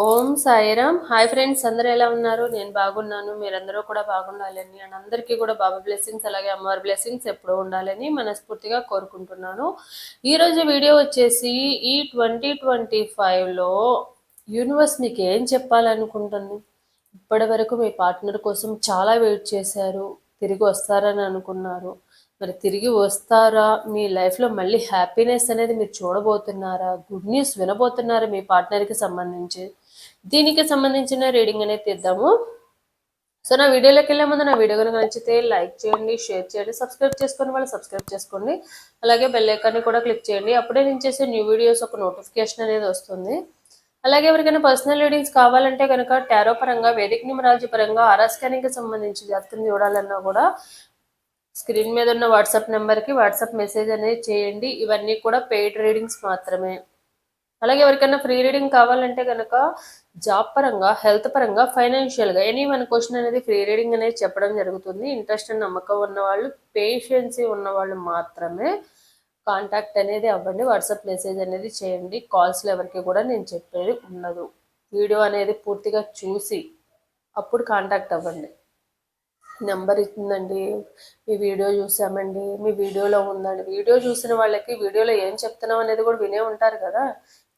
ఓం Sairam. Hi friends అందరూ ఎలా ఉన్నారు? నేను బాగున్నాను మీరందరూ కూడా బాగుండాలని అండ్ అందరికీ కూడా బాబా బ్లెస్సింగ్స్ అలాగే అమ్మవారి బ్లెస్సింగ్స్ ఎప్పుడూ ఉండాలని మనస్ఫూర్తిగా కోరుకుంటున్నాను. ఈరోజు వీడియో వచ్చేసి ఈ ట్వంటీ ట్వంటీ ఫైవ్లో యూనివర్స్ మీకు ఏం చెప్పాలనుకుంటుంది? ఇప్పటి వరకు మీ పార్ట్నర్ కోసం చాలా వెయిట్ చేశారు తిరిగి వస్తారని అనుకున్నారు. మరి తిరిగి వస్తారా? మీ లైఫ్లో మళ్ళీ హ్యాపీనెస్ అనేది మీరు చూడబోతున్నారా? గుడ్ న్యూస్ వినబోతున్నారా మీ పార్ట్నర్కి సంబంధించి? దీనికి సంబంధించిన రీడింగ్ అనేది తీద్దాము. సో నా వీడియోలోకి వెళ్ళే ముందు నా వీడియో కనుక నచ్చితే లైక్ చేయండి షేర్ చేయండి సబ్స్క్రైబ్ చేసుకొని వాళ్ళు సబ్స్క్రైబ్ చేసుకోండి. అలాగే బెల్ ఐకాన్ని కూడా క్లిక్ చేయండి. అప్పుడే నేను చేసే న్యూ వీడియోస్ ఒక నోటిఫికేషన్ అనేది వస్తుంది. అలాగే ఎవరికైనా పర్సనల్ రీడింగ్స్ కావాలంటే కనుక టారో పరంగా వేదిక న్యూమరాలజీ పరంగా ఆరా స్కానింగ్కి సంబంధించి జాతకం చూడాలన్నా కూడా స్క్రీన్ మీద ఉన్న వాట్సాప్ నెంబర్కి వాట్సాప్ మెసేజ్ అనేది చేయండి. ఇవన్నీ కూడా పెయిడ్ రీడింగ్స్ మాత్రమే. అలాగే ఎవరికైనా ఫ్రీ రీడింగ్ కావాలంటే కనుక జాబ్ పరంగా హెల్త్ పరంగా ఫైనాన్షియల్గా ఎనీ వన్ క్వశ్చన్ అనేది ఫ్రీ రీడింగ్ అనేది చెప్పడం జరుగుతుంది. ఇంట్రెస్ట్ అండ్ నమ్మకం ఉన్న వాళ్ళు పేషెన్సీ ఉన్న వాళ్ళు మాత్రమే కాంటాక్ట్ అనేది అవ్వండి. వాట్సాప్ మెసేజ్ అనేది చేయండి. కాల్స్లో ఎవరికి కూడా నేను చెప్పేది ఉండదు. వీడియో అనేది పూర్తిగా చూసి అప్పుడు కాంటాక్ట్ అవ్వండి. నెంబర్ ఇచ్చిందండి మీ వీడియో చూసామండి మీ వీడియోలో ఉందండి. వీడియో చూసిన వాళ్ళకి వీడియోలో ఏం చెప్తున్నాం అనేది కూడా వినే ఉంటారు కదా.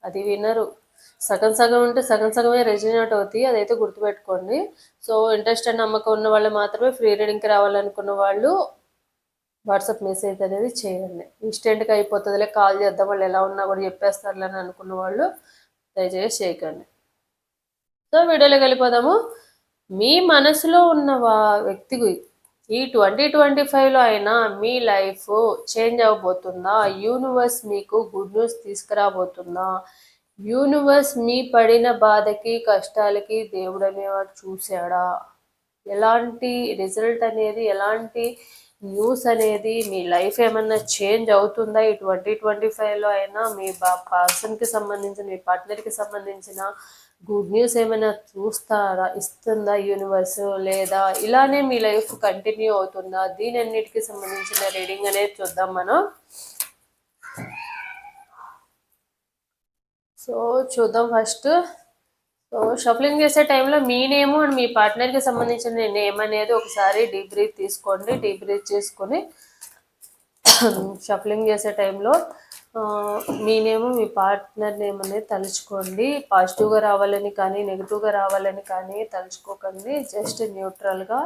అది వినరు. సగం సగం ఉంటే సగం సగమే రెజినేట్ అవుతాయి అదైతే గుర్తుపెట్టుకోండి. సో ఇంట్రెస్ట్ అండ్ నమ్మకం ఉన్న వాళ్ళు మాత్రమే ఫ్రీ రీడింగ్కి రావాలనుకున్న వాళ్ళు వాట్సాప్ మెసేజ్ అనేది చేయండి. ఇన్స్టెంట్గా అయిపోతుందిలే కాల్ చేద్దాం వాళ్ళు ఎలా ఉన్నా కూడా చెప్పేస్తారులే అని అనుకున్న వాళ్ళు దయచేసి చేయకండి. సో వీడియోలోకి వెళ్ళిపోదాము. మీ మనసులో ఉన్న వా- వ్యక్తికి ఈ ట్వంటీ ట్వంటీ ఫైవ్లో అయినా మీ లైఫ్ చేంజ్ అవ్వబోతుందా యూనివర్స్ మీకు గుడ్ న్యూస్ తీసుకురాబోతుందా? యూనివర్స్ మీ పడిన బాధకి కష్టాలకి దేవుడు అనేవాడు చూశాడా? ఎలాంటి రిజల్ట్ అనేది ఎలాంటి న్యూస్ అనేది మీ లైఫ్ ఏమన్నా చేంజ్ అవుతుందా? ఈ ట్వంటీ ట్వంటీ ఫైవ్లో అయినా మీ బా పర్సన్కి సంబంధించిన మీ పార్ట్నర్కి సంబంధించిన గుడ్ న్యూస్ ఏమైనా చూస్తారా ఇస్తుందా యూనివర్స్ లేదా? ఇలానే మీ లైఫ్ కంటిన్యూ అవుతుందా? దీని అన్నిటికీ సంబంధించిన రీడింగ్ అనేది చూద్దాం మనం. సో చూద్దాం ఫస్ట్ సో షఫలింగ్ చేసే టైంలో మీ నేమ్ అండ్ మీ పార్ట్నర్కి సంబంధించిన నేమ్ అనేది ఒకసారి డీప్ బ్రీత్ తీసుకోండి. డీప్ బ్రీత్ చేసుకొని షఫలింగ్ చేసే టైంలో మీ నేమ్ మీ పార్ట్నర్ నేమ్ అనేది తలుచుకోండి. పాజిటివ్గా రావాలని కానీ నెగిటివ్గా రావాలని కానీ తలుచుకోకండి. జస్ట్ న్యూట్రల్గా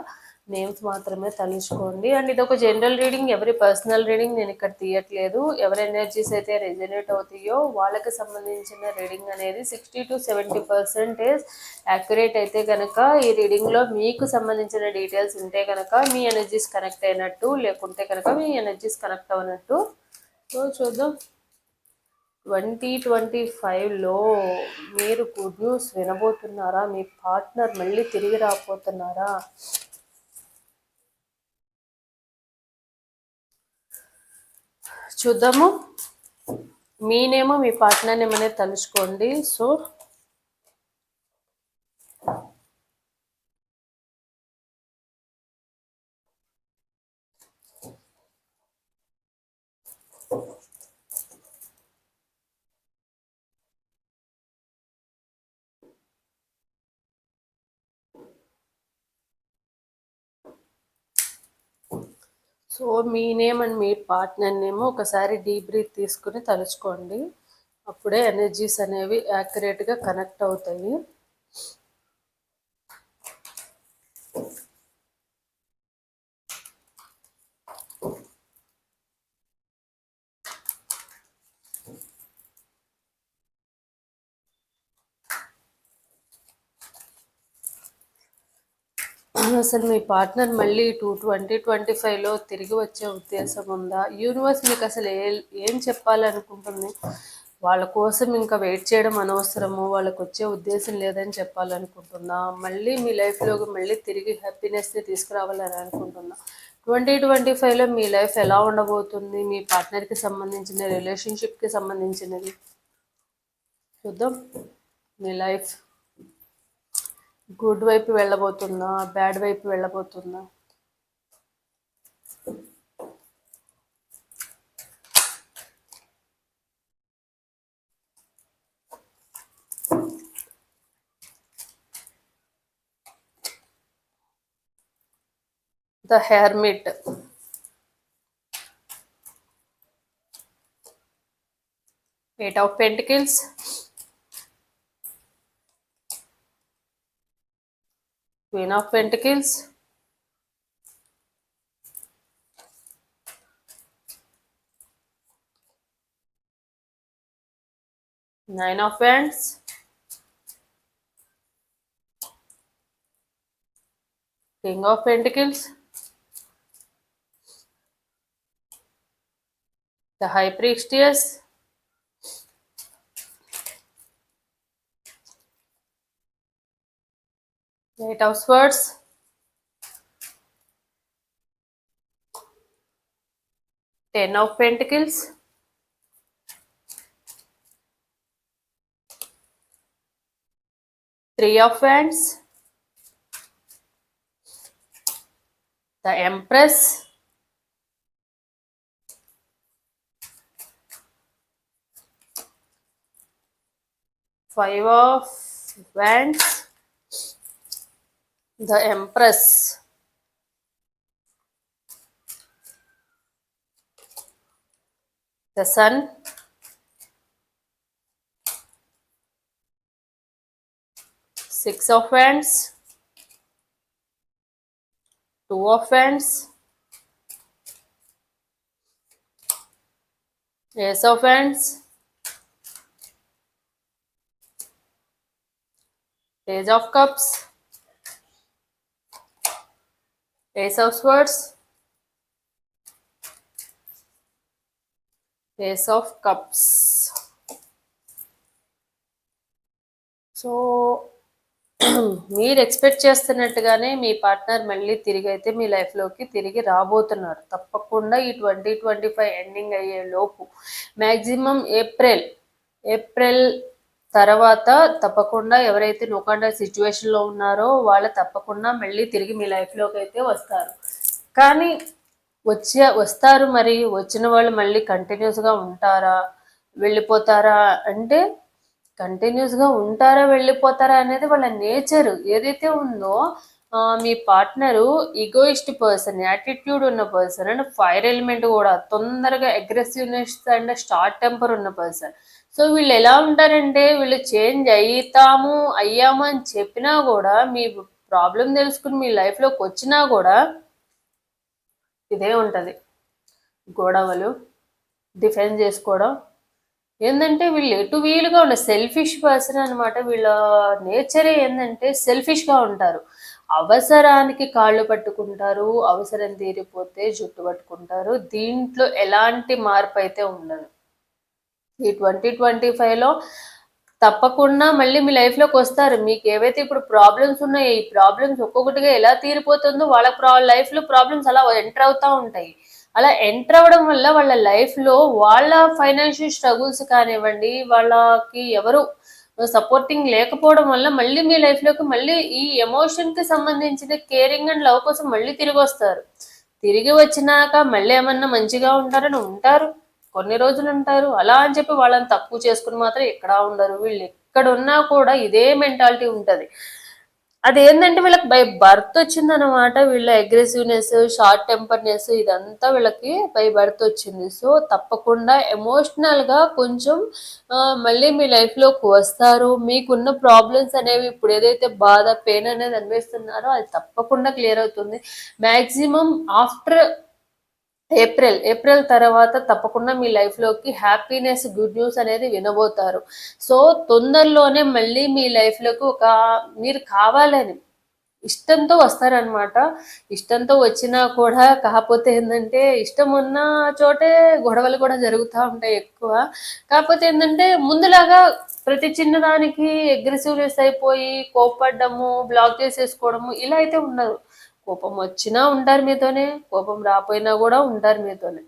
నేమ్స్ మాత్రమే తలుచుకోండి. అండ్ ఇది ఒక జనరల్ రీడింగ్. ఎవరి పర్సనల్ రీడింగ్ నేను ఇక్కడ తీయట్లేదు. ఎవరి ఎనర్జీస్ అయితే రెజనేట్ అవుతాయో వాళ్ళకి సంబంధించిన రీడింగ్ అనేది sixty two seventy percentage accurate అయితే కనుక ఈ రీడింగ్లో మీకు సంబంధించిన డీటెయిల్స్ ఉంటే కనుక మీ ఎనర్జీస్ కనెక్ట్ అయినట్టు లేకుంటే కనుక మీ ఎనర్జీస్ కనెక్ట్ అవ్వనట్టు సో చూద్దాం. ట్వంటీ ట్వంటీ ఫైవ్లో మీరు గుడ్ న్యూస్ వినబోతున్నారా? మీ పార్ట్నర్ మళ్ళీ తిరిగి రాబోతున్నారా? చూద్దాము. మీనేమో మీ పార్ట్నర్ ఏమైనా అనేది తలుచుకోండి. సో సో మీ నేమ్ అండ్ మీ పార్ట్నర్ నేమో ఒకసారి డీప్ బ్రీత్ తీసుకుని తలుచుకోండి. అప్పుడే ఎనర్జీస్ అనేవి యాక్యురేట్గా కనెక్ట్ అవుతాయి. అసలు మీ పార్ట్నర్ మళ్ళీ టూ ట్వంటీ ట్వంటీ ఫైవ్లో తిరిగి వచ్చే ఉద్దేశం ఉందా? యూనివర్స్ మీకు అసలు ఏ ఏం చెప్పాలనుకుంటుంది? వాళ్ళ కోసం ఇంకా వెయిట్ చేయడం అనవసరము వాళ్ళకు వచ్చే ఉద్దేశం లేదని చెప్పాలనుకుంటున్నా మళ్ళీ మీ లైఫ్లోకి మళ్ళీ తిరిగి హ్యాపీనెస్ని తీసుకురావాలని అనుకుంటున్నా ట్వంటీ ట్వంటీ ఫైవ్లో మీ లైఫ్ ఎలా ఉండబోతుంది? మీ పార్ట్నర్కి సంబంధించిన రిలేషన్షిప్కి సంబంధించినది? చూద్దాం. మీ లైఫ్ గుడ్ వైపు వెళ్ళబోతుందా? బ్యాడ్ వైపు వెళ్ళబోతుందా? The hermit eight of pentacles queen of pentacles. Nine of wands. King of pentacles. The high priestess. Eight of swords ten of pentacles. Three of Wands, the Empress, Five of Wands, the Empress, the Sun, Six of Wands, Two of Wands, Ace of Wands, Page of Cups, Ace of Swords, Ace of Cups. So మీరు expect చేస్తున్నట్టుగానే మీ partner మళ్ళీ తిరిగి అయితే మీ లైఫ్లోకి తిరిగి రాబోతున్నారు. తప్పకుండా ఈ twenty twenty five ending అయ్యే లోపు. మ్యాక్సిమం ఏప్రిల్ ఏప్రిల్ తర్వాత తప్పకుండా ఎవరైతే నోకాండ సిచ్యువేషన్లో ఉన్నారో వాళ్ళు తప్పకుండా మళ్ళీ తిరిగి మీ లైఫ్లోకి అయితే వస్తారు. కానీ వచ్చే వస్తారు మరి వచ్చిన వాళ్ళు మళ్ళీ కంటిన్యూస్గా ఉంటారా వెళ్ళిపోతారా అంటే కంటిన్యూస్గా ఉంటారా వెళ్ళిపోతారా అనేది వాళ్ళ నేచర్ ఏదైతే ఉందో మీ పార్ట్నరు ఈగోయిస్ట్ పర్సన్ యాటిట్యూడ్ ఉన్న పర్సన్ అండ్ ఫైర్ ఎలిమెంట్ కూడా తొందరగా అగ్రెసివ్నెస్ అండ్ స్టార్ట్ టెంపర్ ఉన్న పర్సన్ సో వీళ్ళు ఎలా ఉంటారంటే వీళ్ళు చేంజ్ అవుతాము అయ్యాము అని చెప్పినా కూడా మీ ప్రాబ్లం తెలుసుకుని మీ లైఫ్లోకి వచ్చినా కూడా ఇదే ఉంటుంది. గొడవలు డిఫెన్స్ చేసుకోవడం. ఏంటంటే వీళ్ళు ఎటు వీలుగా ఉండే సెల్ఫిష్ పర్సన్ అనమాట వీళ్ళ నేచరే ఏంటంటే సెల్ఫిష్గా ఉంటారు. అవసరానికి కాళ్ళు పట్టుకుంటారు అవసరం తీరిపోతే జుట్టు పట్టుకుంటారు. దీంట్లో ఎలాంటి మార్పు అయితే ఉండదు. ఈ ట్వంటీ ట్వంటీ ఫైవ్లో తప్పకుండా మళ్ళీ మీ లైఫ్లోకి వస్తారు. మీకు ఏవైతే ఇప్పుడు ప్రాబ్లమ్స్ ఉన్నాయో ఈ ప్రాబ్లమ్స్ ఒక్కొక్కటిగా ఎలా తీరిపోతుందో వాళ్ళ ప్రా లైఫ్లో ప్రాబ్లమ్స్ అలా ఎంటర్ అవుతూ ఉంటాయి. అలా ఎంటర్ అవ్వడం వల్ల వాళ్ళ లైఫ్లో వాళ్ళ ఫైనాన్షియల్ స్ట్రగుల్స్ కానివ్వండి వాళ్ళకి ఎవరు సపోర్టింగ్ లేకపోవడం వల్ల మళ్ళీ మీ లైఫ్లోకి మళ్ళీ ఈ ఎమోషన్కి సంబంధించిన కేరింగ్ అండ్ లవ్ కోసం మళ్ళీ తిరిగి వస్తారు. తిరిగి వచ్చినాక మళ్ళీ ఏమన్నా మంచిగా ఉంటారని ఉంటారు. కొన్ని రోజులు ఉంటారు అలా అని చెప్పి వాళ్ళని తక్కువ చేసుకుని మాత్రం ఎక్కడా ఉండరు. వీళ్ళు ఎక్కడ ఉన్నా కూడా ఇదే మెంటాలిటీ ఉంటుంది. అదేంటంటే వీళ్ళకి బై బర్త్ వచ్చిందనమాట వీళ్ళ అగ్రెసివ్నెస్ షార్ట్ టెంపర్నెస్ ఇదంతా వీళ్ళకి బై బర్త్ వచ్చింది. సో తప్పకుండా ఎమోషనల్గా కొంచెం మళ్ళీ మీ లైఫ్లోకి వస్తారు. మీకున్న ప్రాబ్లమ్స్ అనేవి ఇప్పుడు ఏదైతే బాధ పెయిన్ అనేది అనిపిస్తున్నారో అది తప్పకుండా క్లియర్ అవుతుంది. మ్యాక్సిమం ఆఫ్టర్ ఏప్రిల్ ఏప్రిల్ తర్వాత తప్పకుండా మీ లైఫ్లోకి హ్యాపీనెస్ గుడ్ న్యూస్ అనేది వినబోతారు. సో తొందరలోనే మళ్ళీ మీ లైఫ్లోకి ఒక మీరు కావాలని ఇష్టంతో వస్తారనమాట ఇష్టంతో వచ్చినా కూడా కాకపోతే ఏంటంటే ఇష్టం ఉన్న చోటే గొడవలు కూడా జరుగుతూ ఉంటాయి ఎక్కువ. కాకపోతే ఏంటంటే ముందులాగా ప్రతి చిన్నదానికి అగ్రెసివ్నెస్ అయిపోయి కోపడ్డము బ్లాక్ చేసేసుకోవడము ఇలా అయితే ఉండదు. కోపం వచ్చినా ఉంటారు మీతోనే కోపం రాపోయినా కూడా ఉంటారు మీతోనే.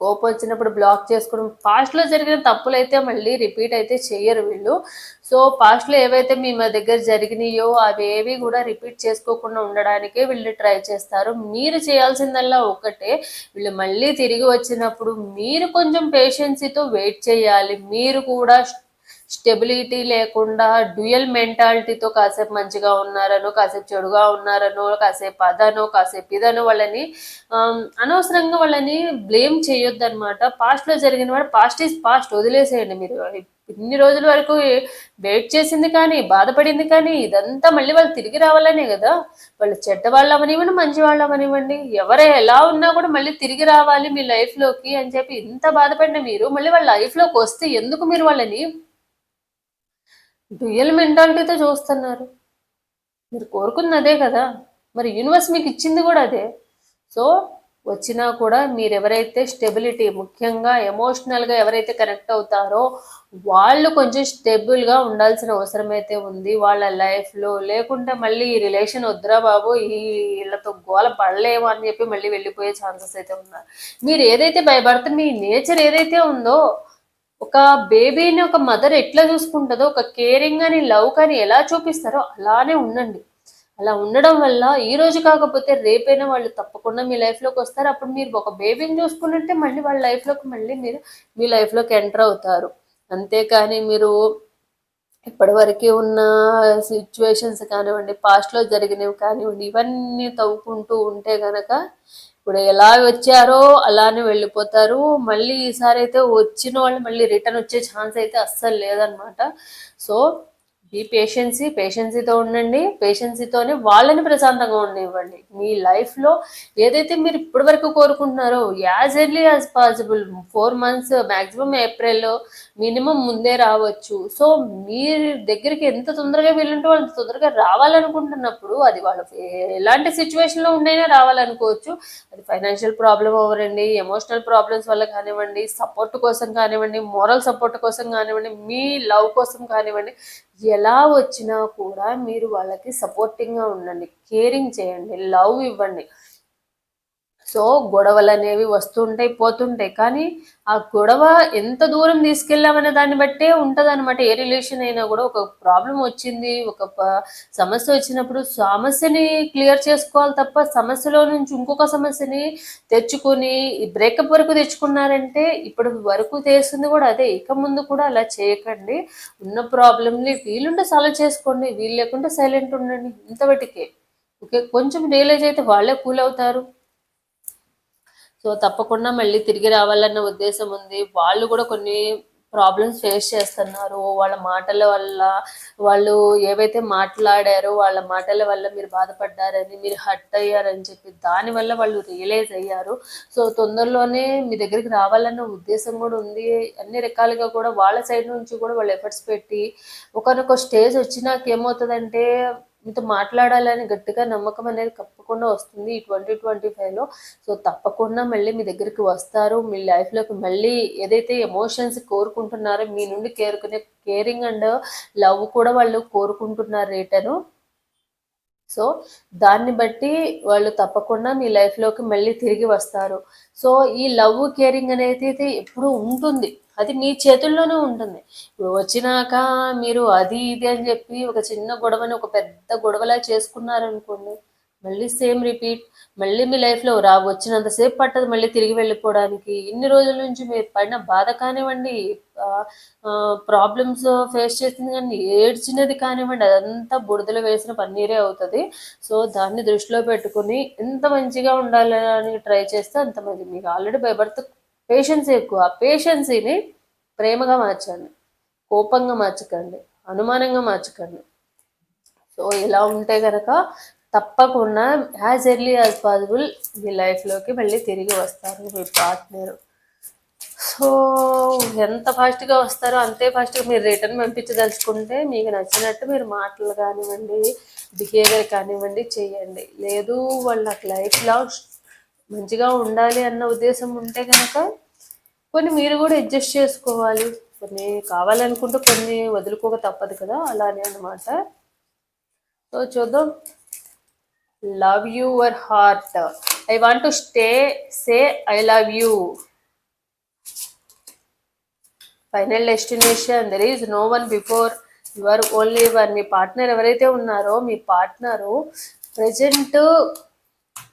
కోపం వచ్చినప్పుడు బ్లాక్ చేసుకోవడం పాస్ట్లో జరిగిన తప్పులు అయితే మళ్ళీ రిపీట్ అయితే చేయరు వీళ్ళు. సో పాస్ట్లో ఏవైతే మీ మా దగ్గర జరిగినాయో అవి ఏవి కూడా రిపీట్ చేసుకోకుండా ఉండడానికే వీళ్ళు ట్రై చేస్తారు. మీరు చేయాల్సిందల్లా ఒకటే. వీళ్ళు మళ్ళీ తిరిగి వచ్చినప్పుడు మీరు కొంచెం పేషెన్సీతో వెయిట్ చేయాలి. మీరు కూడా స్టెబిలిటీ లేకుండా డ్యూయల్ మెంటాలిటీతో కాసేపు మంచిగా ఉన్నారనో కాసేపు చెడుగా ఉన్నారనో కాసేపు అదనో కాసేపు ఇదనో వాళ్ళని అనవసరంగా వాళ్ళని బ్లేమ్ చేయొద్దు అనమాట పాస్ట్లో జరిగిన వాడు పాస్ట్ ఈజ్ పాస్ట్ వదిలేసేయండి మీరు. ఇన్ని రోజుల వరకు వెయిట్ చేసింది కానీ బాధపడింది కానీ ఇదంతా మళ్ళీ వాళ్ళు తిరిగి రావాలనే కదా. వాళ్ళు చెడ్డ వాళ్ళు అవనివ్వండి మంచి వాళ్ళు అవనివ్వండి ఎవరు ఎలా ఉన్నా కూడా మళ్ళీ తిరిగి రావాలి మీ లైఫ్లోకి అని చెప్పి ఇంత బాధపడిన మీరు మళ్ళీ వాళ్ళ లైఫ్లోకి వస్తే ఎందుకు మీరు వాళ్ళని డ్యూయల్ మెంటాలిటీతో చూస్తున్నారు. మీరు కోరుకున్నది అదే కదా. మరి యూనివర్స్ మీకు ఇచ్చింది కూడా అదే. సో వచ్చినా కూడా మీరు ఎవరైతే స్టెబిలిటీ ముఖ్యంగా ఎమోషనల్గా ఎవరైతే కనెక్ట్ అవుతారో వాళ్ళు కొంచెం స్టెబుల్గా ఉండాల్సిన అవసరం అయితే ఉంది. వాళ్ళ లైఫ్లో లేకుంటే మళ్ళీ ఈ రిలేషన్ వద్దురా బాబు ఈ వీళ్ళతో గోల పడలేము అని చెప్పి మళ్ళీ వెళ్ళిపోయే ఛాన్సెస్ అయితే ఉన్నారు మీరు ఏదైతే భయపడుతుంది మీ నేచర్ ఏదైతే ఉందో ఒక బేబీని ఒక మదర్ ఎట్లా చూసుకుంటుందో ఒక కేరింగ్ అని లవ్ కానీ ఎలా చూపిస్తారో అలానే ఉండండి. అలా ఉండడం వల్ల ఈ రోజు కాకపోతే రేపైనా వాళ్ళు తప్పకుండా మీ లైఫ్లోకి వస్తారు. అప్పుడు మీరు ఒక బేబీని చూసుకున్నట్టే మళ్ళీ వాళ్ళ లైఫ్లోకి మళ్ళీ మీరు మీ లైఫ్లోకి ఎంటర్ అవుతారు. అంతేకాని మీరు ఇప్పటివరకు ఉన్న సిచ్యువేషన్స్ కానివ్వండి పాస్ట్లో జరిగినవి కానివ్వండి ఇవన్నీ తవ్వుకుంటూ ఉంటే కనుక ఇప్పుడు ఎలా వచ్చారో అలానే వెళ్ళిపోతారు. మళ్ళీ ఈసారి అయితే వచ్చిన వాళ్ళు మళ్ళీ రిటర్న్ వచ్చే ఛాన్స్ అయితే అస్సలు లేదనమాట సో బీ పేషెన్సీ పేషెన్సీతో ఉండండి. పేషెన్సీతోనే వాళ్ళని ప్రశాంతంగా ఉండనివ్వండి. మీ లైఫ్లో ఏదైతే మీరు ఇప్పటి వరకు కోరుకుంటున్నారో as early as possible four months maximum ఏప్రిల్లో మినిమం ముందే రావచ్చు. సో మీ దగ్గరికి ఎంత తొందరగా వెళ్ళుంటే వాళ్ళు తొందరగా రావాలనుకుంటున్నప్పుడు అది వాళ్ళు ఎలాంటి సిచ్యువేషన్లో ఉండైనా రావాలనుకోవచ్చు. అది ఫైనాన్షియల్ ప్రాబ్లం అవ్వరండి ఎమోషనల్ ప్రాబ్లమ్స్ వల్ల కానివ్వండి సపోర్ట్ కోసం కానివ్వండి మోరల్ సపోర్ట్ కోసం కానివ్వండి మీ లవ్ కోసం కానివ్వండి ఎలా వచ్చినా కూడా మీరు వాళ్ళకి సపోర్టింగ్గా ఉండండి కేరింగ్ చేయండి లవ్ ఇవ్వండి. సో గొడవలు అనేవి వస్తుంటాయి పోతుంటాయి. కానీ ఆ గొడవ ఎంత దూరం తీసుకెళ్ళామనే దాన్ని బట్టే ఉంటుంది అనమాట ఏ రిలేషన్ అయినా కూడా ఒక ప్రాబ్లం వచ్చింది ఒక సమస్య వచ్చినప్పుడు సమస్యని క్లియర్ చేసుకోవాలి తప్ప సమస్యలో నుంచి ఇంకొక సమస్యని తెచ్చుకొని బ్రేకప్ వరకు తెచ్చుకున్నారంటే ఇప్పుడు వరకు చేస్తుంది కూడా అదే. ఇక ముందు కూడా అలా చేయకండి. ఉన్న ప్రాబ్లమ్ని వీలుంటే సాల్వ్ చేసుకోండి వీలు లేకుంటే సైలెంట్ ఉండండి ఇంతవటికే ఓకే? కొంచెం రియలైజ్ అయితే వాళ్ళే కూల్ అవుతారు. సో తప్పకుండా మళ్ళీ తిరిగి రావాలన్న ఉద్దేశం ఉంది. వాళ్ళు కూడా కొన్ని ప్రాబ్లమ్స్ ఫేస్ చేస్తున్నారు. వాళ్ళ మాటల వల్ల వాళ్ళు ఏవైతే మాట్లాడారో వాళ్ళ మాటల వల్ల మీరు బాధపడ్డారని మీరు హర్ట్ అయ్యారని చెప్పి దానివల్ల వాళ్ళు రియలైజ్ అయ్యారు. సో తొందరలోనే మీ దగ్గరికి రావాలన్న ఉద్దేశం కూడా ఉంది. అన్ని రకాలుగా కూడా వాళ్ళ సైడ్ నుంచి కూడా వాళ్ళు ఎఫర్ట్స్ పెట్టి ఒకనొక స్టేజ్ వచ్చినాక ఏమవుతుందంటే మీతో మాట్లాడాలని గట్టిగా నమ్మకం అనేది తప్పకుండా వస్తుంది ఈ ట్వంటీ ట్వంటీ ఫైవ్లో సో తప్పకుండా మళ్ళీ మీ దగ్గరికి వస్తారు. మీ లైఫ్లోకి మళ్ళీ ఏదైతే ఎమోషన్స్ కోరుకుంటున్నారో మీ నుండి కేరుకునే కేరింగ్ అండ్ లవ్ కూడా వాళ్ళు కోరుకుంటున్నారు రేటను. సో దాన్ని బట్టి వాళ్ళు తప్పకుండా మీ లైఫ్లోకి మళ్ళీ తిరిగి వస్తారు. సో ఈ లవ్ కేరింగ్ అనేది అయితే ఎప్పుడూ ఉంటుంది. అది మీ చేతుల్లోనే ఉంటుంది. ఇప్పుడు వచ్చినాక మీరు అది ఇది అని చెప్పి ఒక చిన్న గొడవని ఒక పెద్ద గొడవలా చేసుకున్నారనుకోండి మళ్ళీ సేమ్ రిపీట్ మళ్ళీ మీ లైఫ్లో రా వచ్చినంతసేపు పట్టదు మళ్ళీ తిరిగి వెళ్ళిపోవడానికి. ఇన్ని రోజుల నుంచి మీరు పడిన బాధ కానివ్వండి ప్రాబ్లమ్స్ ఫేస్ చేసింది కానీ ఏడ్చినది కానివ్వండి అదంతా బురదలో వేసిన పన్నీరే అవుతుంది. సో దాన్ని దృష్టిలో పెట్టుకుని ఎంత మంచిగా ఉండాలని ట్రై చేస్తే అంత మంచి మీకు ఆల్రెడీ భయపడితే పేషెన్స్ ఎక్కువ. ఆ పేషెన్సీని ప్రేమగా మార్చండి. కోపంగా మార్చకండి. అనుమానంగా మార్చకండి. సో ఇలా ఉంటే కనుక తప్పకుండా యాజ్ ఎర్లీ యాజ్ పాసిబుల్ మీ లైఫ్లోకి మళ్ళీ తిరిగి వస్తారు మీ పార్ట్నర్ సో ఎంత ఫాస్ట్గా వస్తారో అంతే ఫాస్ట్గా మీరు రిటర్న్ పంపించదలుచుకుంటే మీకు నచ్చినట్టు మీరు మాటలు కానివ్వండి బిహేవియర్ కానివ్వండి చేయండి. లేదు వాళ్ళ లైఫ్లో మంచిగా ఉండాలి అన్న ఉద్దేశం ఉంటే కనుక కొన్ని మీరు కూడా అడ్జస్ట్ చేసుకోవాలి. కొన్ని కావాలనుకుంటే కొన్ని వదులుకోక తప్పదు కదా అలానే అన్నమాట. సో చూద్దాం. Love your heart. I want to stay say I love you. Final destination. There is no one before. Your only one. Me partner ఎవరైతే ఉన్నారో మీ పార్ట్నరు ప్రజెంట్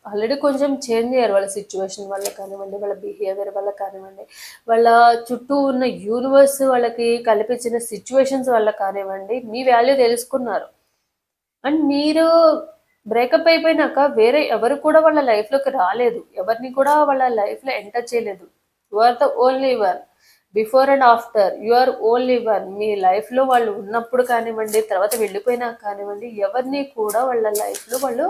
ఆల్రెడీ కొంచెం చేంజ్ అయ్యారు వాళ్ళ సిచ్యువేషన్ వల్ల కానివ్వండి వాళ్ళ బిహేవియర్ వల్ల కానివ్వండి. వాళ్ళ చుట్టూ ఉన్న యూనివర్స్ వాళ్ళకి కల్పించిన సిచ్యువేషన్స్ వల్ల కానివ్వండి మీ వాల్యూ తెలుసుకున్నారు. అండ్ మీరు బ్రేకప్ అయిపోయినాక వేరే ఎవరు కూడా వాళ్ళ లైఫ్లోకి రాలేదు. ఎవరిని కూడా వాళ్ళ లైఫ్లో ఎంటర్ చేయలేదు. You are the only one before and after you are only one మీ లైఫ్లో వాళ్ళు ఉన్నప్పుడు కానివ్వండి తర్వాత వెళ్ళిపోయినాక కానివ్వండి ఎవరిని కూడా వాళ్ళ లైఫ్లో వాళ్ళు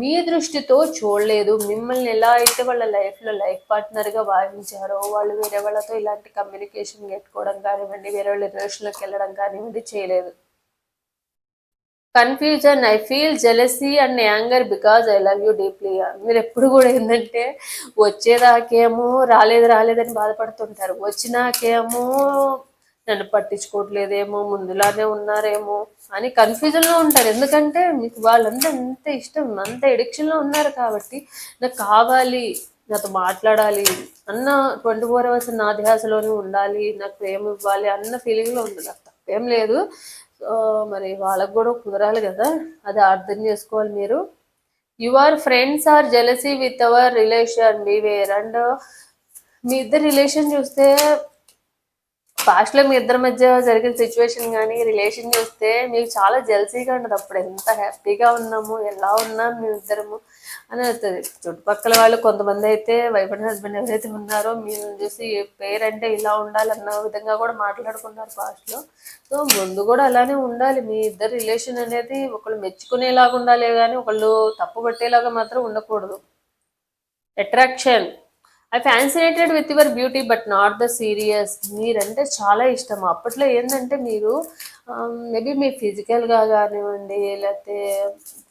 మీ దృష్టితో చూడలేదు. మిమ్మల్ని ఎలా అయితే వాళ్ళ లైఫ్లో లైఫ్ పార్ట్నర్గా భావించారో వాళ్ళు వేరే వాళ్ళతో ఇలాంటి కమ్యూనికేషన్ పెట్టుకోవడం కానివ్వండి వేరే వాళ్ళ రిలేషన్లోకి వెళ్ళడం కానివ్వండి చేయలేదు. Confusion I feel jealousy and anger because I love you deeply మీరు ఎప్పుడు కూడా ఏంటంటే వచ్చేదాకేమో రాలేదు రాలేదని బాధపడుతుంటారు. వచ్చినాకేమో నన్ను పట్టించుకోవట్లేదేమో ముందులానే ఉన్నారేమో అని కన్ఫ్యూజన్లో ఉంటారు. ఎందుకంటే మీకు వాళ్ళంతా అంత ఇష్టం అంత ఎడిక్షన్లో ఉన్నారు కాబట్టి నాకు కావాలి నాతో మాట్లాడాలి అన్న ట్వంటీ ఫోర్ అవర్స్ నా ధ్యాసలోనే ఉండాలి నాకు ప్రేమ ఇవ్వాలి అన్న ఫీలింగ్లో ఉంది నాకు తప్పేం లేదు. మరి వాళ్ళకు కూడా కుదరాలి కదా? అది అర్థం చేసుకోవాలి మీరు. Your friends are jealousy with our relation beware and మీ ఇద్దరు రిలేషన్ చూస్తే ఫాస్ట్లో మీ ఇద్దరి మధ్య జరిగిన సిచ్యువేషన్ కానీ రిలేషన్ చూస్తే మీకు చాలా జెల్సీగా ఉండదు అప్పుడు. ఎంత హ్యాపీగా ఉన్నాము ఎలా ఉన్నాం మేము ఇద్దరము. అని అవుతుంది చుట్టుపక్కల వాళ్ళు కొంతమంది అయితే వైఫ్ అండ్ హస్బెండ్ ఎవరైతే ఉన్నారో మీరు చూసి పేరు అంటే ఇలా ఉండాలన్న విధంగా కూడా మాట్లాడుకున్నారు పాస్ట్లో సో ముందు కూడా అలానే ఉండాలి. మీ ఇద్దరు రిలేషన్ అనేది ఒకళ్ళు మెచ్చుకునేలాగా ఉండాలి కానీ ఒకళ్ళు తప్పు పట్టేలాగా మాత్రం ఉండకూడదు. Attraction I fascinated with your beauty but not the serious మీరంటే చాలా ఇష్టం. అప్పట్లో ఏంటంటే మీరు um, మేబీ మీ ఫిజికల్గా కానివ్వండి లేకపోతే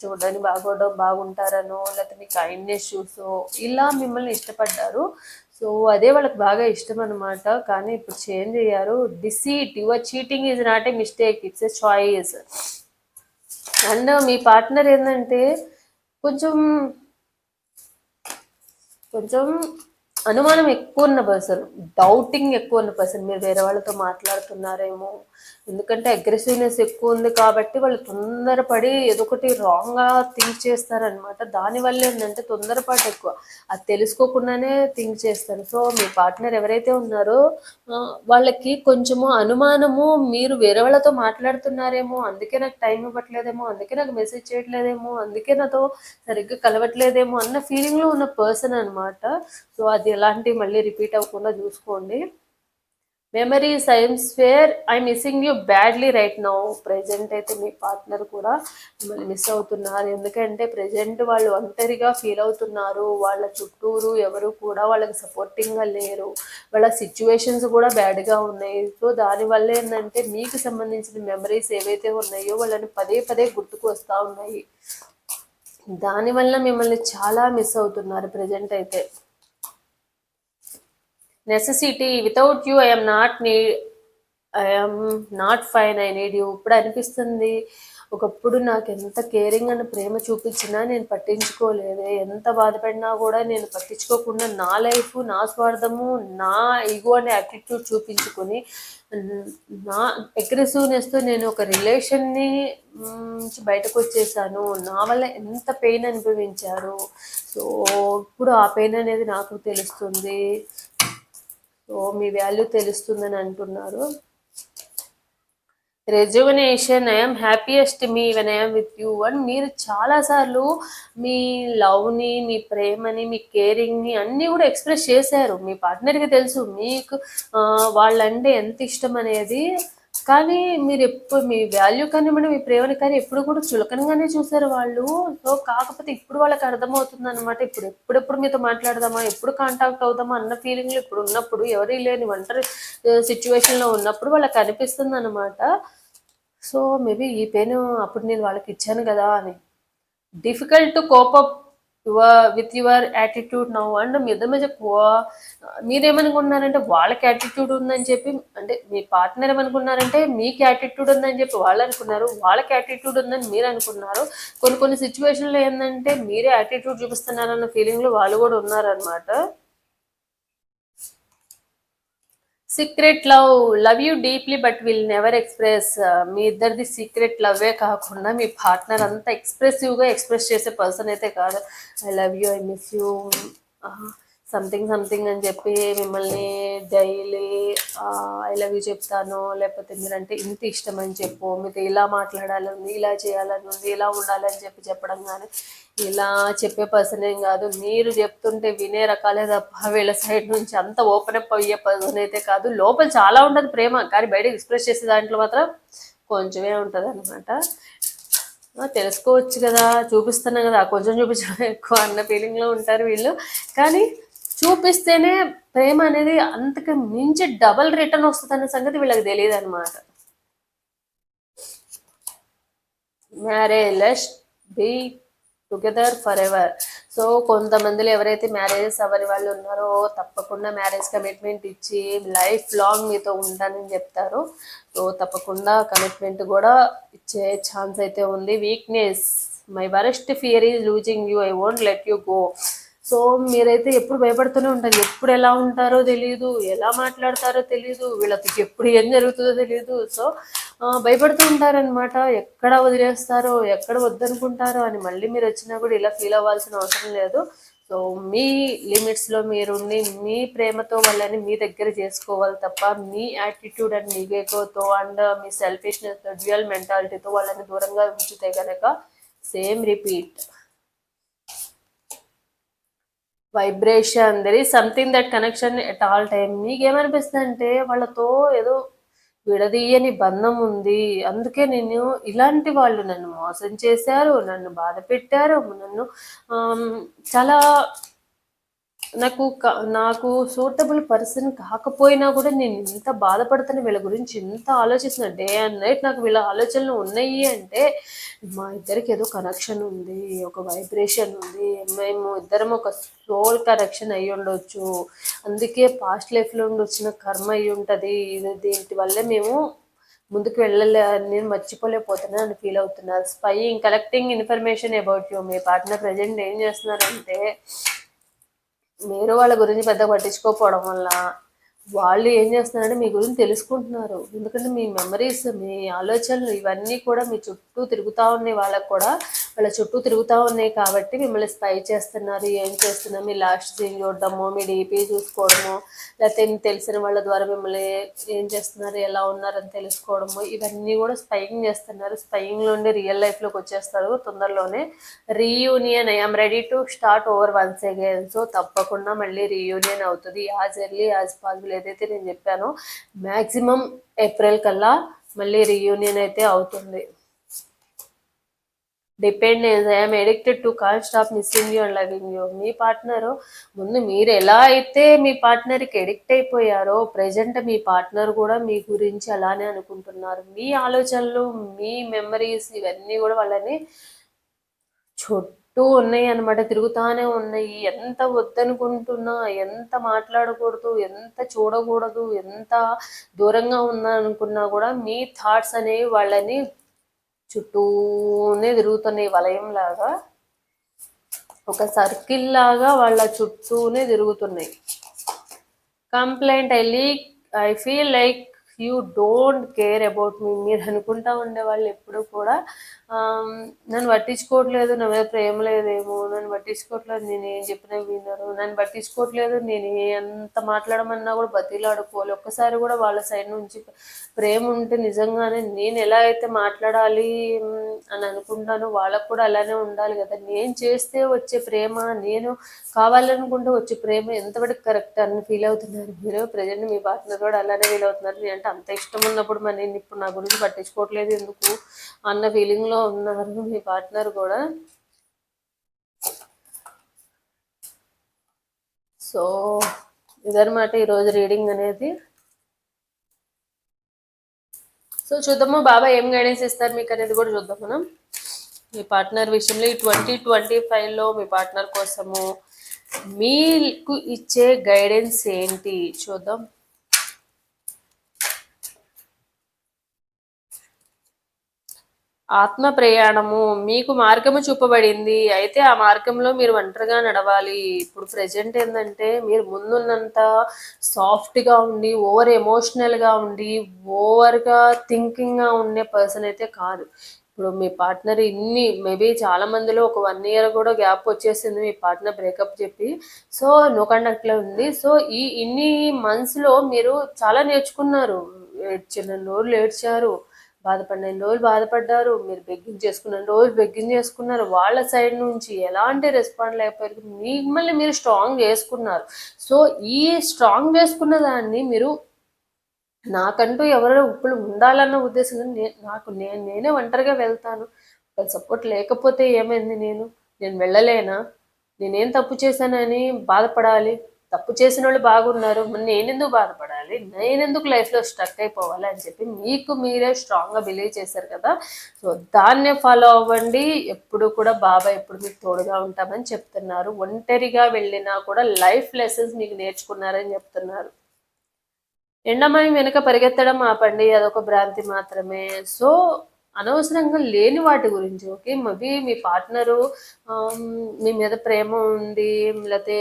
చూడడానికి బాగోవడం బాగుంటారనో లేకపోతే మీ కైండ్నెస్ చూసో ఇలా మిమ్మల్ని ఇష్టపడ్డారు. సో అదే వాళ్ళకి బాగా ఇష్టం అనమాట కానీ ఇప్పుడు చేంజ్ అయ్యారు. Deceit your cheating is not a mistake it's a choice and me partner ఏంటంటే కొంచెం కొంచెం అనుమానం ఎక్కువ ఉన్న పర్సన్ డౌటింగ్ ఎక్కువ ఉన్న పర్సన్ మీరు వేరే వాళ్ళతో మాట్లాడుతున్నారేమో ఎందుకంటే అగ్రెసివ్నెస్ ఎక్కువ ఉంది కాబట్టి వాళ్ళు తొందరపడి ఏదో ఒకటి రాంగ్గా థింక్ చేస్తారనమాట దానివల్ల ఏంటంటే తొందరపాటు ఎక్కువ. అది తెలుసుకోకుండానే థింక్ చేస్తారు. సో మీ పార్ట్నర్ ఎవరైతే ఉన్నారో వాళ్ళకి కొంచెము అనుమానము మీరు వేరే వాళ్ళతో మాట్లాడుతున్నారేమో అందుకే నాకు టైం ఇవ్వట్లేదేమో అందుకే నాకు మెసేజ్ చేయట్లేదేమో అందుకే నాతో సరిగ్గా కలవట్లేదేమో అన్న ఫీలింగ్లో ఉన్న పర్సన్ అనమాట సో అది ఎలాంటి మళ్ళీ రిపీట్ అవ్వకుండా చూసుకోండి. Memory science fair I missing you badly right now present అయితే మీ పార్ట్నర్ కూడా మిమ్మల్ని మిస్ అవుతున్నారు. ఎందుకంటే ప్రజెంట్ వాళ్ళు ఒంటరిగా ఫీల్ అవుతున్నారు. వాళ్ళ చుట్టూరు ఎవరు కూడా వాళ్ళకి సపోర్టింగ్గా లేరు. వాళ్ళ సిచ్యువేషన్స్ కూడా బ్యాడ్గా ఉన్నాయి. సో దానివల్ల ఏంటంటే మీకు సంబంధించిన మెమరీస్ ఏవైతే ఉన్నాయో వాళ్ళని పదే పదే గుర్తుకు వస్తూ ఉన్నాయి. దానివల్ల మిమ్మల్ని చాలా మిస్ అవుతున్నారు. ప్రజెంట్ అయితే. Necessity without you I'm not knee I'm not fine I need you ఇప్పుడు అనిపిస్తుంది. ఒకప్పుడు నాకు ఎంత కేరింగ్ అని ప్రేమ చూపించినా నేను పట్టించుకోలేదే. ఎంత బాధపడినా కూడా నేను పట్టించుకోకుండా నా లైఫ్ నా స్వార్థము నా ఈగో అనే యాటిట్యూడ్ చూపించుకొని నా అగ్రెసివ్నెస్తో నేను ఒక రిలేషన్ని నుంచి బయటకు వచ్చేసాను. నా వల్ల ఎంత పెయిన్ అనుభవించారు. సో ఇప్పుడు ఆ పెయిన్ అనేది నాకు తెలుస్తుంది. సో మీ వాల్యూ తెలుస్తుందని అంటున్నారు. Rejuvenation I'm happiest me when I'm with you and మీరు చాలాసార్లు మీ లవ్ని మీ ప్రేమని మీ కేరింగ్ని అన్నీ కూడా ఎక్స్ప్రెస్ చేశారు. మీ పార్ట్నర్కి తెలుసు మీకు వాళ్ళంటే ఎంత ఇష్టం అనేది కానీ మీరు ఎప్పుడు మీ వాల్యూ మేడం మీ ప్రేమని కానీ ఎప్పుడు కూడా చులకనగానే చూసారు వాళ్ళు. సో కాకపోతే ఇప్పుడు వాళ్ళకి అర్థమవుతుంది అనమాట ఇప్పుడు ఎప్పుడెప్పుడు మీతో మాట్లాడదామా ఎప్పుడు కాంటాక్ట్ అవుదామా అన్న ఫీలింగ్లు ఇప్పుడు ఉన్నప్పుడు ఎవరి లేని ఒంటరి సిచ్యువేషన్లో ఉన్నప్పుడు వాళ్ళకి అనిపిస్తుంది అనమాట సో మేబీ ఈ పెయిన్ అప్పుడు నేను వాళ్ళకి ఇచ్చాను కదా అని. Difficult to cope up your with your attitude now and మీ ఇద్దరి మధ్య మీరేమనుకున్నారంటే వాళ్ళకి యాటిట్యూడ్ ఉందని చెప్పి అంటే మీ పార్ట్నర్ ఏమనుకున్నారంటే మీకు యాటిట్యూడ్ ఉందని చెప్పి వాళ్ళు అనుకున్నారు వాళ్ళకి యాటిట్యూడ్ ఉందని మీరు అనుకున్నారు. కొన్ని కొన్ని సిచ్యువేషన్లో ఏంటంటే మీరే యాటిట్యూడ్ చూపిస్తున్నారన్న ఫీలింగ్లో వాళ్ళు కూడా ఉన్నారనమాట secret love love you deeply but will never express మీ ఇద్దరిది సీక్రెట్ లవ్వే కాకుండా మీ పార్ట్నర్ అంతా ఎక్స్ప్రెసివ్గా ఎక్స్ప్రెస్ చేసే పర్సన్ అయితే కాదు. I love you I miss you something something అని చెప్పి మిమ్మల్ని డైలీ ఐ లవ్ యూ చెప్తాను లేకపోతే మీరంటే ఇంత ఇష్టం అని చెప్పు మీతో ఇలా మాట్లాడాలని ఇలా చేయాలని ఉంది ఇలా ఉండాలని చెప్పి చెప్పడం కానీ ఇలా చెప్పే పర్సన్ ఏం కాదు. మీరు చెప్తుంటే వినే రకాలే తప్ప వీళ్ళ సైడ్ నుంచి అంత ఓపెన్ అప్ అయ్యే పర్సన్ అయితే కాదు. లోపల చాలా ఉంటుంది ప్రేమ కానీ బయట ఎక్స్ప్రెస్ చేసే దాంట్లో మాత్రం కొంచెమే ఉంటుంది అనమాట తెలుసుకోవచ్చు కదా చూపిస్తున్నా కదా కొంచెం చూపించడం ఎక్కువ అన్న ఫీలింగ్లో ఉంటారు వీళ్ళు. కానీ చూపిస్తేనే ప్రేమ అనేది అంతకు మించి డబల్ రిటర్న్ వస్తుందన్న సంగతి వీళ్ళకి తెలియదు అనమాట marriage be together forever so కొంతమందిలో ఎవరైతే మ్యారేజెస్ అవ్వని వాళ్ళు ఉన్నారో తప్పకుండా మ్యారేజ్ కమిట్మెంట్ ఇచ్చి లైఫ్ లాంగ్ మీతో ఉంటానని చెప్తారు. సో తప్పకుండా కమిట్మెంట్ కూడా ఇచ్చే ఛాన్స్ అయితే ఉంది. Weakness my worst fear is losing you I won't let you go so మీరైతే ఎప్పుడు భయపడుతూనే ఉంటారు. ఎప్పుడు ఎలా ఉంటారో తెలియదు ఎలా మాట్లాడతారో తెలియదు వీళ్ళకి ఎప్పుడు ఏం జరుగుతుందో తెలియదు సో భయపడుతూ ఉంటారనమాట ఎక్కడ వదిలేస్తారో ఎక్కడ వద్దనుకుంటారో అని మళ్ళీ మీరు వచ్చినా కూడా ఇలా ఫీల్ అవ్వాల్సిన అవసరం లేదు. సో మీ లిమిట్స్లో మీరుండి మీ ప్రేమతో వాళ్ళని మీ దగ్గర చేసుకోవాలి తప్ప మీ యాటిట్యూడ్ అండ్ మీ అండ్ మీ సెల్ఫిష్నెస్తో డ్యూయల్ మెంటాలిటీతో వాళ్ళని దూరంగా ఉంచితే కనుక same repeat vibration there is something that connection at all time మీకేమనిపిస్తుంది అంటే వాళ్ళతో ఏదో విడదీయని బంధం ఉంది. అందుకే నేను ఇలాంటి వాళ్ళు నన్ను మోసం చేశారు నన్ను బాధ పెట్టారు నన్ను చాలా నాకు నాకు సూటబుల్ పర్సన్ కాకపోయినా కూడా నేను ఇంత బాధపడుతున్న వీళ్ళ గురించి ఇంత ఆలోచిస్తున్నా. డే అండ్ నైట్ నాకు వీళ్ళ ఆలోచనలు ఉన్నాయి అంటే మా ఇద్దరికి ఏదో కనెక్షన్ ఉంది ఒక వైబ్రేషన్ ఉంది. మేము ఇద్దరం ఒక సోల్ కనెక్షన్ అయ్యి ఉండొచ్చు. అందుకే పాస్ట్ లైఫ్లో ఉండి వచ్చిన కర్మ అయ్యి ఉంటుంది. ఇది దీంటి వల్లే మేము ముందుకు వెళ్ళలే నేను మర్చిపోలేకపోతున్నా అని ఫీల్ అవుతున్నారు spying collecting information about you me partner present ఏం చేస్తున్నారంటే మీరు వాళ్ళ గురించి పెద్ద పట్టించుకోకపోవడం వల్ల వాళ్ళు ఏం చేస్తున్నారంటే మీ గురించి తెలుసుకుంటున్నారు. ఎందుకంటే మీ మెమరీస్ మీ ఆలోచనలు ఇవన్నీ కూడా మీ చుట్టూ తిరుగుతూ ఉన్నాయి వాళ్ళకు కూడా వాళ్ళ చుట్టూ తిరుగుతూ ఉన్నాయి కాబట్టి మిమ్మల్ని స్పై చేస్తున్నారు ఏం చేస్తున్నారు మీ లాస్ట్ సీన్ చూడడము మీ డీపీ చూసుకోవడము లేకపోతే మీకు తెలిసిన వాళ్ళ ద్వారా మిమ్మల్ని ఏం చేస్తున్నారు ఎలా ఉన్నారని తెలుసుకోవడము ఇవన్నీ కూడా స్పైయింగ్ చేస్తున్నారు. స్పైయింగ్ నుండి రియల్ లైఫ్లోకి వచ్చేస్తారు తొందరలోనే reunion I'm ready to start over once again so తప్పకుండా మళ్ళీ రీయూనియన్ అవుతుంది. యాజ్ ఎర్లీ యాజ్ పాసిబుల్ ఏదైతే నేను చెప్పానో మ్యాక్సిమం ఏప్రిల్ కల్లా మళ్ళీ రీయూనియన్ అయితే అవుతుంది. Dependence I'm addicted to can't stop missing you and loving you. Me partner ముందు మీరు ఎలా అయితే మీ పార్ట్నర్కి ఎడిక్ట్ అయిపోయారో ప్రజెంట్ మీ పార్ట్నర్ కూడా మీ గురించి అలానే అనుకుంటున్నారు. మీ ఆలోచనలు మీ మెమరీస్ ఇవన్నీ కూడా వాళ్ళని చుట్టూ ఉన్నాయి అన్నమాట తిరుగుతానే ఉన్నాయి. ఎంత వద్దనుకుంటున్నా ఎంత మాట్లాడకూడదు ఎంత చూడకూడదు ఎంత దూరంగా ఉందనుకున్నా అనుకున్నా కూడా మీ థాట్స్ అనేవి వాళ్ళని చుట్టూనే తిరుగుతున్నాయి వలయం లాగా ఒక సర్కిల్ లాగా వాళ్ళ చుట్టూనే తిరుగుతున్నాయి. Complaint I leak I feel like you don't care about మీ మీరు అనుకుంటా ఉండే వాళ్ళు ఎప్పుడు కూడా నన్ను పట్టించుకోవట్లేదు నా మీద ప్రేమ లేదేమో నన్ను పట్టించుకోవట్లేదు నేను ఏం చెప్పినా వినరు నన్ను పట్టించుకోవట్లేదు నేను ఎంత మాట్లాడమన్నా కూడా బతిలాడుకోవాలి ఒక్కసారి కూడా వాళ్ళ సైడ్ నుంచి ప్రేమ ఉంటే నిజంగానే నేను ఎలా అయితే మాట్లాడాలి అని అనుకుంటానో వాళ్ళకు కూడా అలానే ఉండాలి కదా. నేను చేస్తే వచ్చే ప్రేమ నేను కావాలనుకుంటే వచ్చే ప్రేమ ఎంతవరకు కరెక్ట్ అని ఫీల్ అవుతున్నారు మీరు? ప్రజెంట్ మీ పార్ట్నర్ కూడా అలానే ఫీల్ అవుతున్నారు. నేను అంటే అంత ఇష్టం ఉన్నప్పుడు మరి నేను ఇప్పుడు నా గురించి పట్టించుకోవట్లేదు ఎందుకు? అన్న ఫీలింగ్లో ఉన్నారు మీ పార్ట్నర్ కూడా. సో ఇదనమాట ఈరోజు రీడింగ్ అనేది. సో చూద్దాము బాబా ఏం గైడెన్స్ ఇస్తారు మీకు అనేది కూడా చూద్దాం మనం. మీ పార్ట్నర్ విషయంలో ఈ ట్వంటీ ట్వంటీ ఫైవ్లో మీ పార్ట్నర్ కోసము మీకు ఇచ్చే గైడెన్స్ ఏంటి? చూద్దాం. ఆత్మ ప్రయాణము మీకు మార్గము చూపబడింది. అయితే ఆ మార్గంలో మీరు ఒంటరిగా నడవాలి. ఇప్పుడు ప్రజెంట్ ఏంటంటే మీరు ముందున్నంత సాఫ్ట్గా ఉండి ఓవర్ ఎమోషనల్గా ఉండి ఓవర్గా థింకింగ్గా ఉండే పర్సన్ అయితే కాదు. ఇప్పుడు మీ పార్ట్నర్ ఇన్ని మేబీ చాలా మందిలో ఒక వన్ ఇయర్ కూడా గ్యాప్ వచ్చేసింది మీ పార్ట్నర్ బ్రేకప్ చెప్పి. సో నో కండక్ట్లో ఉంది. సో ఈ ఇన్ని మంత్స్లో మీరు చాలా నేర్చుకున్నారు. చిన్న నోళ్ళు ఏడ్చారు బాధపడిన రోజులు బాధపడ్డారు మీరు బెగ్గింగ్ చేసుకున్న రోజు బెగ్గింగ్ చేసుకున్నారు వాళ్ళ సైడ్ నుంచి ఎలాంటి రెస్పాండ్ లేకపోయారు మిమ్మల్ని మీరు స్ట్రాంగ్ చేసుకున్నారు. సో ఈ స్ట్రాంగ్ చేసుకున్న దాన్ని మీరు నాకంటూ ఎవరో ఇప్పుడు ఉండాలన్న ఉద్దేశం నేను నాకు నేను నేనే ఒంటరిగా వెళ్తాను. ఒకవేళ సపోర్ట్ లేకపోతే ఏమైంది నేను? నేను వెళ్ళలేనా? నేనేం తప్పు చేశానని బాధపడాలి? తప్పు చేసిన వాళ్ళు బాగున్నారు నేనెందుకు బాధపడాలి? నేనెందుకు లైఫ్లో స్ట్రక్ అయిపోవాలి అని చెప్పి మీకు మీరే స్ట్రాంగ్గా బిలీవ్ చేశారు కదా. సో దాన్నే ఫాలో అవ్వండి. ఎప్పుడు కూడా బాబా ఎప్పుడు మీకు తోడుగా ఉంటామని చెప్తున్నారు. ఒంటరిగా వెళ్ళినా కూడా లైఫ్ లెసన్స్ మీకు నేర్చుకున్నారని చెప్తున్నారు. ఎండమాయం వెనుక పరిగెత్తడం ఆపండి. అదొక భ్రాంతి మాత్రమే. సో అనవసరంగా లేని వాటి గురించి ఓకే? మేబీ మీ పార్ట్నరు మీ మీద ప్రేమ ఉంది లేకపోతే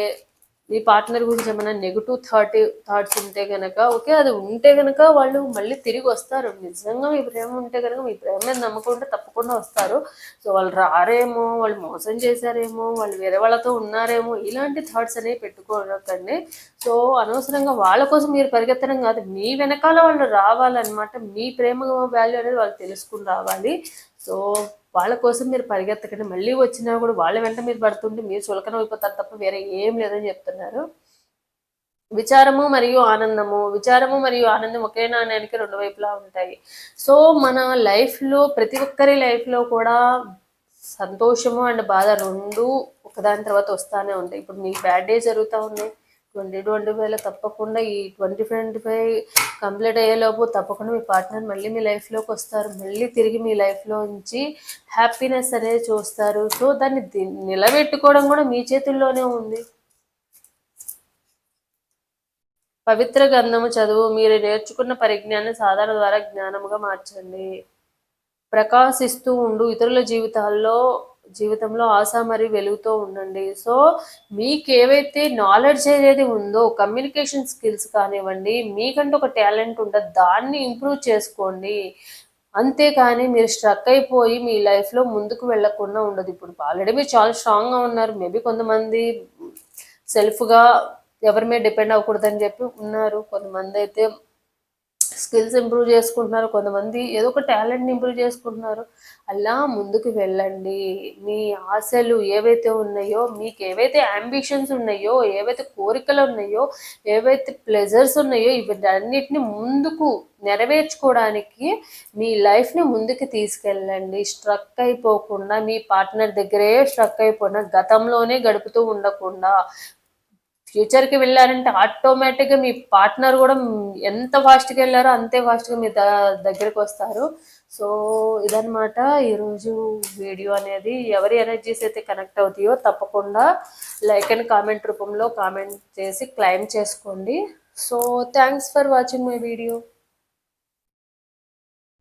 మీ పార్ట్నర్ గురించి ఏమైనా నెగిటివ్ థాట్ థాట్స్ ఉంటే కనుక ఓకే అది ఉంటే కనుక వాళ్ళు మళ్ళీ తిరిగి వస్తారు. నిజంగా మీ ప్రేమ ఉంటే కనుక మీ ప్రేమ మీద నమ్మకం తప్పకుండా వస్తారు. సో వాళ్ళు రారేమో వాళ్ళు మోసం చేశారేమో వాళ్ళు వేరే వాళ్ళతో ఉన్నారేమో ఇలాంటి థాట్స్ అనేవి పెట్టుకోకండి. సో అనవసరంగా వాళ్ళ కోసం మీరు పరిగెత్తడం కాదు మీ వెనకాల వాళ్ళు రావాలన్నమాట. మీ ప్రేమ వాల్యూ అనేది వాళ్ళు తెలుసుకుని రావాలి. సో వాళ్ళ కోసం మీరు పరిగెత్తకండి. మళ్ళీ వచ్చినా కూడా వాళ్ళ వెంట మీరు పడుతుంటే మీరు చులకన అయిపోతారు తప్ప వేరే ఏం లేదని చెప్తున్నారు. విచారము మరియు ఆనందము. విచారము మరియు ఆనందం ఒకే నాణ్యానికి రెండు వైపులా ఉంటాయి. సో మన లైఫ్లో ప్రతి ఒక్కరి లైఫ్లో కూడా సంతోషము అండ్ బాధ రెండు ఒకదాని తర్వాత వస్తానే ఉంటాయి. ఇప్పుడు మీకు బ్యాడ్ డే జరుగుతూ ఉన్నాయి. ట్వంటీ ట్వంటీ ఫైవ్లో తప్పకుండా ఈ ట్వంటీ ట్వంటీ ఫైవ్ కంప్లీట్ అయ్యేలోపు తప్పకుండా మీ పార్ట్నర్ మళ్ళీ మీ లైఫ్లోకి వస్తారు. మళ్ళీ తిరిగి మీ లైఫ్లో నుంచి హ్యాపీనెస్ అనేది చూస్తారు. సో దాన్ని నిలబెట్టుకోవడం కూడా మీ చేతుల్లోనే ఉంది. పవిత్ర గ్రంథము చదువు మీరు నేర్చుకున్న పరిజ్ఞానం సాధన ద్వారా జ్ఞానముగా మార్చండి. ప్రకాశిస్తూ ఉండు. ఇతరుల జీవితాల్లో జీవితంలో ఆశ మరియు వెలుగుతూ ఉండండి. సో మీకు ఏవైతే నాలెడ్జ్ ఏదైతే ఉందో కమ్యూనికేషన్ స్కిల్స్ కానివ్వండి మీకంటే ఒక టాలెంట్ ఉంటుంది దాన్ని ఇంప్రూవ్ చేసుకోండి. అంతేకాని మీరు స్ట్రక్ అయిపోయి మీ లైఫ్లో ముందుకు వెళ్ళకుండా ఉండదు. ఇప్పుడు ఆల్రెడీ మీరు చాలా స్ట్రాంగ్గా ఉన్నారు. మేబీ కొంతమంది సెల్ఫ్గా ఎవరి మీద డిపెండ్ అవ్వకూడదని చెప్పి ఉన్నారు. కొంతమంది అయితే స్కిల్స్ ఇంప్రూవ్ చేసుకుంటున్నారు. కొంతమంది ఏదో ఒక టాలెంట్ని ఇంప్రూవ్ చేసుకుంటున్నారు. అలా ముందుకు వెళ్ళండి. మీ ఆశలు ఏవైతే ఉన్నాయో మీకు ఏవైతే అంబిషన్స్ ఉన్నాయో ఏవైతే కోరికలు ఉన్నాయో ఏవైతే ప్లెజర్స్ ఉన్నాయో ఇవన్నిటిని ముందుకు నెరవేర్చుకోవడానికి మీ లైఫ్ని ముందుకు తీసుకెళ్ళండి. స్ట్రక్ అయిపోకుండా మీ పార్ట్నర్ దగ్గరే స్ట్రక్ అయిపోకుండా గతంలోనే గడుపుతూ ఉండకుండా ఫ్యూచర్కి వెళ్ళారంటే ఆటోమేటిక్గా మీ పార్ట్నర్ కూడా ఎంత ఫాస్ట్గా వెళ్ళారో అంతే ఫాస్ట్గా మీ ద దగ్గరికి వస్తారు. సో ఇదనమాట ఈరోజు వీడియో అనేది. ఎవరి ఎనర్జీస్ అయితే కనెక్ట్ అవుతాయో తప్పకుండా లైక్ అండ్ కామెంట్ రూపంలో కామెంట్ చేసి క్లైమ్ చేసుకోండి. So thanks for watching my video.